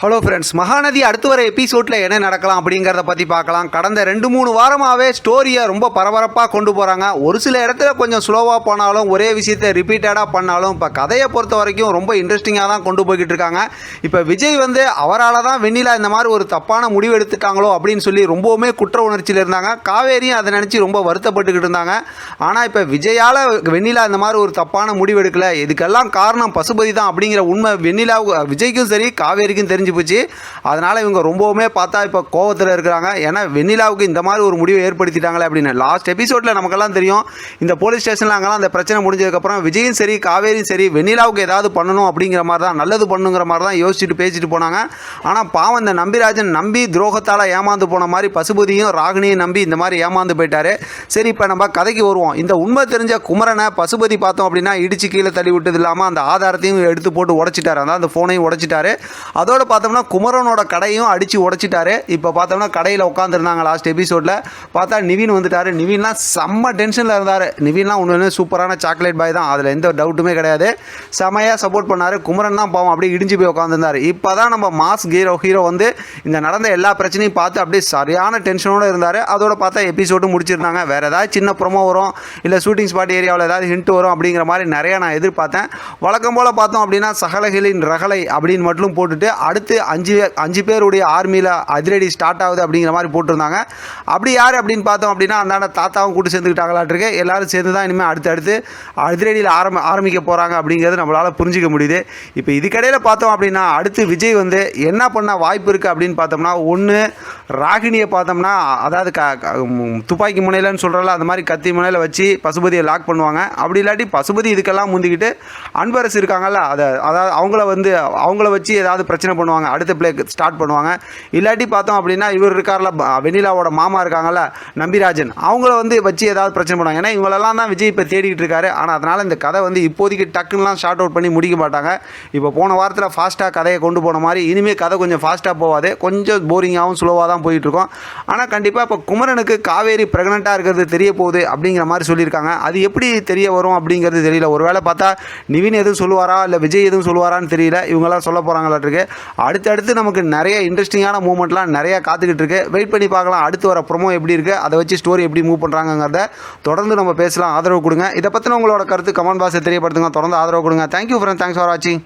Hello friends Mahanadi அடுத்து வர எபிசோடில் என்ன நடக்கலாம் அப்படிங்கிறத பற்றி பார்க்கலாம். கடந்த ரெண்டு மூணு வாரமாகவே ஸ்டோரியை ரொம்ப பரபரப்பாக கொண்டு போகிறாங்க ஒரு சில இடத்துல கொஞ்சம் ஸ்லோவாக போனாலும் ஒரே விஷயத்தை ரிப்பீட்டடாக பண்ணாலும் இப்போ கதையை பொறுத்த வரைக்கும் ரொம்ப இன்ட்ரெஸ்டிங்காக தான் கொண்டு போய்கிட்டு இருக்காங்க. இப்போ விஜய் வந்து அவரால் தான் வெண்ணிலா இந்த மாதிரி ஒரு தப்பான முடிவு எடுத்துட்டாங்களோ அப்படின்னு சொல்லி ரொம்பவுமே குற்ற உணர்ச்சியில் இருந்தாங்க. காவேரியும் அதை நினச்சி ரொம்ப வருத்தப்பட்டுக்கிட்டு இருந்தாங்க. ஆனால் இப்போ விஜயால் வெண்ணிலா இந்த மாதிரி ஒரு தப்பான முடிவு எடுக்கலை. இதுக்கெல்லாம் காரணம் பசுபதி தான் அப்படிங்கிற உண்மை வெண்ணிலா விஜய்க்கும் சரி காவேரிக்கும் தெரிஞ்சு போச்சு. அதனால் இவங்க ரொம்பவுமே பார்த்தா இப்போ கோவத்தில் இருக்கிறாங்க. ஏன்னா வெண்ணிலாவுக்கு இந்த மாதிரி ஒரு முடிவை ஏற்படுத்திட்டாங்களே அப்படின்னு. லாஸ்ட் எபிசோடில் நமக்கெல்லாம் தெரியும். இந்த போலீஸ் ஸ்டேஷனில் அங்கெல்லாம் அந்த பிரச்சனை முடிஞ்சதுக்கப்புறம் விஜயும் சரி காவேரியும் சரி வெண்ணிலாவுக்கு ஏதாவது பண்ணணும் அப்படிங்கிற மாதிரி தான் நல்லது பண்ணுங்கிற மாதிரி தான் யோசிச்சுட்டு பேசிட்டு போனாங்க. ஆனால் பாவம் இந்த நம்பிராஜன் நம்பி துரோகத்தால் ஏமாந்து போன மாதிரி பசுபதியும் ராகினியும் நம்பி இந்த மாதிரி ஏமாந்து போயிட்டாரு. சரி இப்போ நம்ம கதைக்கு வருவோம். இந்த உண்மை தெரிஞ்ச குமரனை பசுபதி பார்த்தோம் அப்படின்னா இடிச்சு கீழே தள்ளி விட்டது இல்லாமல் அந்த ஆதாரத்தையும் எடுத்து போட்டு உடச்சிட்டாரு. அதான் அந்த ஃபோனையும் உடைச்சிட்டாரு. அதோட பார்த்தோம்னா குமரனோட கடையும் அடித்து உடச்சிட்டாரு. இப்போ பார்த்தோம்னா கடையில் உட்காந்துருந்தாங்க லாஸ்ட் எபிசோடில் பார்த்தா நிவின் வந்துட்டார். நிவின்லாம் செம்ம டென்ஷனில் இருந்தார். நிவின்லாம் ஒன்று சூப்பரான சாக்லேட் பாய் தான். அதில் எந்த டவுட்டுமே கிடையாது. செமையாக சப்போர்ட் பண்ணார். குமரன் தான் பாவம் அப்படியே இடிஞ்சு போய் உட்காந்துருந்தார் இப்போ தான் நம்ம மாஸ் ஹீரோ ஹீரோ வந்து இந்த நடந்த எல்லா பிரச்சனையும் பார்த்து அப்படியே சரியான டென்ஷனோடு இருந்தார். அதோட பார்த்தா எபிசோடும் முடிச்சிருந்தாங்க. வேறு ஏதாவது சின்ன ப்ரொமோ வரும். இல்லை ஷூட்டிங் ஸ்பாட் ஏரியாவில் ஏதாவது ஹிண்ட் வரும் அப்படிங்கிற மாதிரி நிறையா நான் எதிர்பார்த்தேன். வழக்கம் போல் பார்த்தோம் அப்படின்னா சகலகிலின் ரகலை அப்படின்னு மட்டும் போட்டுட்டு அடுத்து அடுத்து அஞ்சு அஞ்சு பேருடைய ஆர்மியில் அதிரடி ஸ்டார்ட் ஆகுது அப்படிங்கிற மாதிரி போட்டிருந்தாங்க. அப்படி யார் அப்படின்னு பார்த்தோம் அப்படின்னா அந்தாண்ட தாத்தாவும் கூட்டு சேர்ந்துக்கிட்டாங்களாட்டிருக்கு எல்லாரும் சேர்ந்து தான் இனிமேல் அடுத்து அடுத்து அதிரடியில் ஆரம்ப ஆரம்பிக்க போகிறாங்க அப்படிங்கிறது நம்மளால் புரிஞ்சிக்க முடியுது. இப்போ இதுக்கடையில் பார்த்தோம் அப்படின்னா அடுத்து விஜய் வந்து என்ன பண்ண வாய்ப்பு இருக்குது அப்படின்னு பார்த்தோம்னா ஒன்று ராகினியை பார்த்தோம்னா அதாவது க துப்பாக்கி முனையிலன்னு சொல்கிறல அந்த மாதிரி கத்தி முனையில் வச்சு பசுபதியை லாக் பண்ணுவாங்க. அப்படி இல்லாட்டி பசுபதி இதுக்கெல்லாம் முந்திக்கிட்டு அன்பரசு இருக்காங்கல்ல அதை அதாவது அவங்கள வந்து அவங்கள வச்சு ஏதாவது பிரச்சனை பண்ணுவாங்க. அடுத்த பிளே ஸ்டார்ட் பண்ணுவாங்க. இல்லாட்டி பார்த்தோம் அப்படின்னா இவர் இருக்கார்ல வெண்ணிலாவோட மாமா இருக்காங்கல்ல நம்பிராஜன். அவங்கள வந்து வச்சு ஏதாவது பிரச்சனை பண்ணுவாங்க. ஏன்னா இவங்களெல்லாம் தான் விஜய் இப்போ தேடிட்டு இருக்காரு. ஆனால் அதனால் இந்த கதை வந்து இப்போதைக்கு டக்குன்னுலாம் ஷார்ட் அவுட் பண்ணி முடிக்க மாட்டாங்க. இப்போ போன வாரத்தில் ஃபாஸ்ட்டாக கதையை கொண்டு போன மாதிரி இனிமேல் கதை கொஞ்சம் ஃபாஸ்ட்டாக போகாது. கொஞ்சம் போரிங்காகவும் ஸ்லோவாக தான் போயிட்டுருக்கோம் ஆனால் கண்டிப்பாக இப்போ குமரனுக்கு காவேரி ப்ரெக்னெண்ட்டாக இருக்கிறது தெரிய போகுது அப்படிங்கிற மாதிரி சொல்லியிருக்காங்க. அது எப்படி தெரிய வரும் அப்படிங்கிறது தெரியல. ஒருவேளை பார்த்தா நிவின் எதுவும் சொல்லுவாரா? இல்லை விஜய் எதுவும் சொல்லுவாரான்னு தெரியல. இவங்கெல்லாம் சொல்ல போகிறாங்களாட்டிருக்கு அடுத்தடுத்து நமக்கு நிறைய இன்ட்ரெஸ்டிங்கான மூமெண்ட்லாம் நிறையா காத்துக்கிட்டு இருக்கு. வெயிட் பண்ணி பார்க்கலாம். அடுத்து வர ப்ரொமோ எப்படி இருக்குது அதை வச்சு ஸ்டோரி எப்படி மூவ் பண்ணுறாங்கங்கிறத தொடர்ந்து நம்ம பேசலாம். ஆதரவு கொடுங்க. இதை பற்றின உங்களோட கருத்து கமெண்ட் பாக்ஸை தெரியப்படுத்துங்க. தொடர்ந்து ஆதரவு கொடுங்க. தேங்க்யூ ஃப்ரெண்ட் தேங்க்ஸ் ஃபார் வாட்சிங்